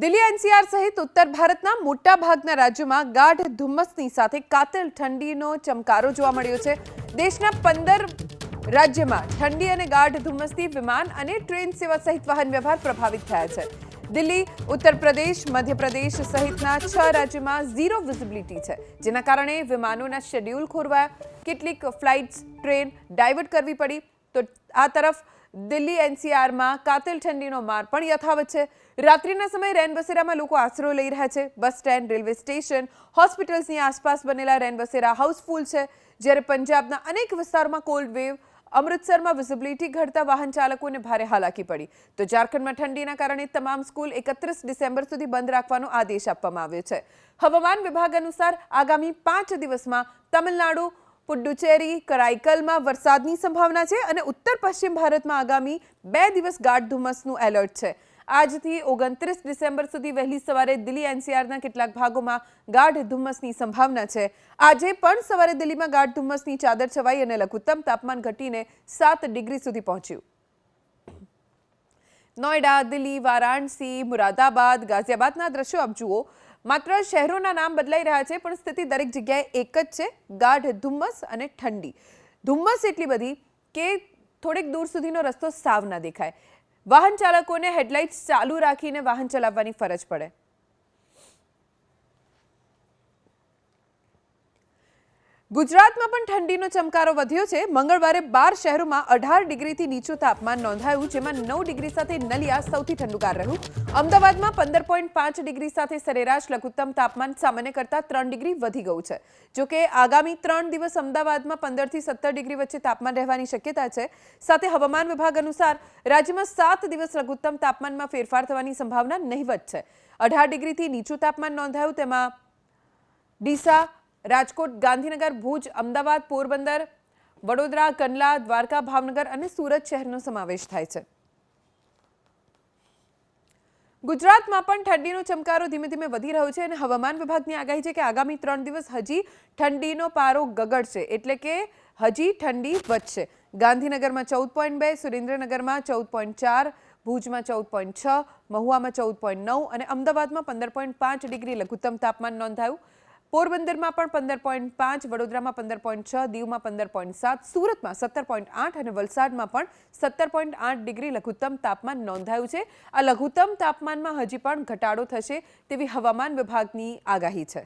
Delhi NCR સહિત ઉત્તર ભારતના મોટા ભાગના રાજ્યોમાં ગાઢ ધુમ્મસની સાથે કાતિલ ઠંડીનો ચમકારો જોવા મળ્યો છે. દેશના પંદર રાજ્યમાં ઠંડી અને ગાઢ ધુમ્મસથી વિમાન અને ટ્રેન સેવા સહિત વાહન વ્યવહાર પ્રભાવિત થયા છે. દિલ્હી ઉત્તર પ્રદેશ મધ્યપ્રદેશ સહિતના છ રાજ્યોમાં ઝીરો વિઝિબિલિટી છે, જેના કારણે વિમાનોના શેડ્યુલ ખોરવાયા. કેટલીક ફ્લાઇટ્સ, ટ્રેન ડાયવર્ટ કરવી પડી. તો આ તરફ દિલ્હી એનસીઆરમાં કાતિલ ઠંડીનો માર પણ યથાવત છે. રાત્રિના સમયે રેનબસેરામાં લોકો આશરો લઈ રહ્યા છે. બસ સ્ટેન્ડ, રેલવે સ્ટેશન, હોસ્પિટલ્સની આસપાસ બનેલા રેનબસેરા હાઉસફુલ છે. જ્યારે પંજાબના અનેક વિસ્તારોમાં કોલ્ડ વેવ, અમૃતસરમાં વિઝિબિલિટી ઘટતા વાહન ચાલકોને ભારે હાલાકી પડી. તો ઝારખંડમાં ઠંડીના કારણે તમામ સ્કૂલ એકત્રીસ ડિસેમ્બર સુધી બંધ રાખવાનો આદેશ આપવામાં આવ્યો છે. હવામાન વિભાગ અનુસાર આગામી પાંચ દિવસમાં તમિલનાડુ પુડ્ડુચેરી કરાઈકલમાં વરસાદની સંભાવના છે અને ઉત્તર પશ્ચિમ ભારતમાં આગામી બે દિવસ ગાઢ ધુમ્મસનું એલર્ટ છે. આજથી ઓગણત્રીસ ડિસેમ્બર સુધી વહેલી સવારે દિલ્હી એનસીઆરના કેટલાક ભાગોમાં ગાઢ ધુમ્મસની સંભાવના છે. આજે પણ સવારે દિલ્હીમાં ગાઢ ધુમ્મસની ચાદર છવાઈ અને લઘુત્તમ તાપમાન ઘટીને સાત ડિગ્રી સુધી પહોંચ્યું. નોઈડા દિલ્હી, વારાણસી, મુરાદાબાદ, ગાઝિયાબાદના દ્રશ્યો આપ જુઓ. માત્ર શહેરોના નામ બદલાઈ રહ્યા છે, પણ સ્થિતિ દરેક જગ્યાએ એક જ છે, ગાઢ ધુમ્મસ અને ઠંડી. ધુમ્મસ એટલી બધી કે થોડેક દૂર સુધીનો રસ્તો સાવ ના દેખાય. વાહન ચાલકોને હેડલાઇટ્સ ચાલુ રાખીને વાહન ચલાવવાની ફરજ પડે. ગુજરાતમાં પણ ઠંડીનો ચમકારો વધ્યો છે. મંગળવારે બાર શહેરોમાં અઢાર ડિગ્રીથી નીચું તાપમાન નોંધાયું, જેમાં નવ ડિગ્રી સાથે નલિયા સૌથી ઠંડુકાર રહ્યું. અમદાવાદમાં પંદર પોઈન્ટ પાંચ ડિગ્રી સાથે સરેરાશ લઘુત્તમ તાપમાન સામાન્ય કરતાં ત્રણ ડિગ્રી વધી ગયું છે. જોકે આગામી ત્રણ દિવસ અમદાવાદમાં પંદરથી સત્તર ડિગ્રી વચ્ચે તાપમાન રહેવાની શક્યતા છે. સાથે હવામાન વિભાગ અનુસાર રાજ્યમાં સાત દિવસ લઘુત્તમ તાપમાનમાં ફેરફાર થવાની સંભાવના નહીવત છે. અઢાર ડિગ્રીથી નીચું તાપમાન નોંધાયું, તેમાં ડીસા રાજકોટ, ગાંધીનગર, ભુજ, અમદાવાદ, પોરબંદર, વડોદરા, કંડલા, દ્વારકા, ભાવનગર અને સુરત શહેરનો સમાવેશ થાય છે. ગુજરાતમાં પણ ઠંડીનો ચમકારો ધીમે ધીમે વધી રહ્યો છે અને હવામાન વિભાગની આગાહી છે કે આગામી ત્રણ દિવસ હજી ઠંડીનો પારો ગગડશે એટલે કે હજી ઠંડી વધશે. ગાંધીનગરમાં ચૌદ પોઈન્ટ બે, સુરેન્દ્રનગરમાં ચૌદ પોઈન્ટ ચાર, ભુજમાં ચૌદ પોઈન્ટ છ, મહુવામાં ચૌદ પોઈન્ટ નવ અને અમદાવાદમાં પંદર પોઈન્ટ પાંચ ડિગ્રી લઘુત્તમ તાપમાન નોંધાયું. પોરબંદરમાં પણ પંદર પોઈન્ટ પાંચ, વડોદરામાં પંદર પોઈન્ટ છ, દીવમાં પંદર પોઈન્ટ સાત, સુરતમાં સત્તર પોઈન્ટ આઠ અને વલસાડમાં પણ સત્તર પોઈન્ટ આઠ ડિગ્રી લઘુત્તમ તાપમાન નોંધાયું છે. આ લઘુત્તમ તાપમાનમાં હજી પણ ઘટાડો થશે તેવી હવામાન વિભાગની આગાહી છે.